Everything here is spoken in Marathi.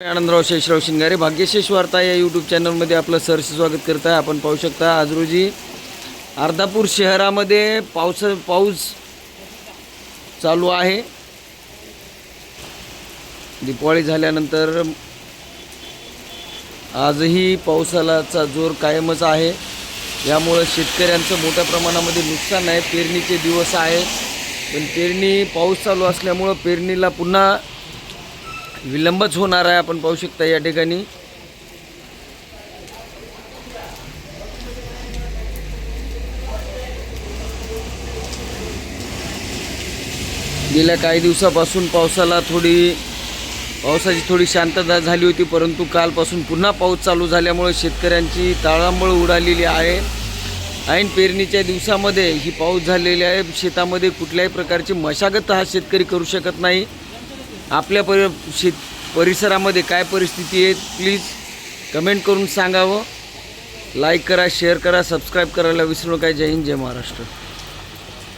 आनंदराव शेषराव शिंगारे भाग्यशेष वार्ता या यूट्यूब चॅनलमध्ये आपलं सहर्ष स्वागत करत आहे आपण पाहू शकता आज रोजी अर्धापूर शहरामध्ये पावस पाऊस चालू आहे. दिपावळी झाल्यानंतर आजही पावसालाचा जोर कायमच आहे. यामुळं शेतकऱ्यांचं मोठ्या प्रमाणामध्ये नुकसान आहे. पेरणीचे दिवस आहे. पण पेरणी पाऊस चालू असल्यामुळं पेरणीला पुन्हा विलंबच होणार आहे आपण पाहू शकता या ठिकाणी. गेल्या काही दिवसापासून पावसाला थोडी पावसाची थोडी शांतता झाली होती परंतु कालपासून पुन्हा पाऊस चालू झाल्यामुळे शेतकऱ्यांची ताळांबळ उडालेली आहे. ऐन पेरणीच्या दिवसामध्ये ही पाऊस झालेली आहे. शेतामध्ये कुठल्याही प्रकारची मशागत हा शेतकरी करू शकत नाही. आपल्या पर शेत परिसरामध्ये काय परिस्थिती आहे प्लीज कमेंट करून सांगावं. लाईक करा शेअर करा सबस्क्राईब करायला विसरू नका. जय हिंद जय महाराष्ट्र.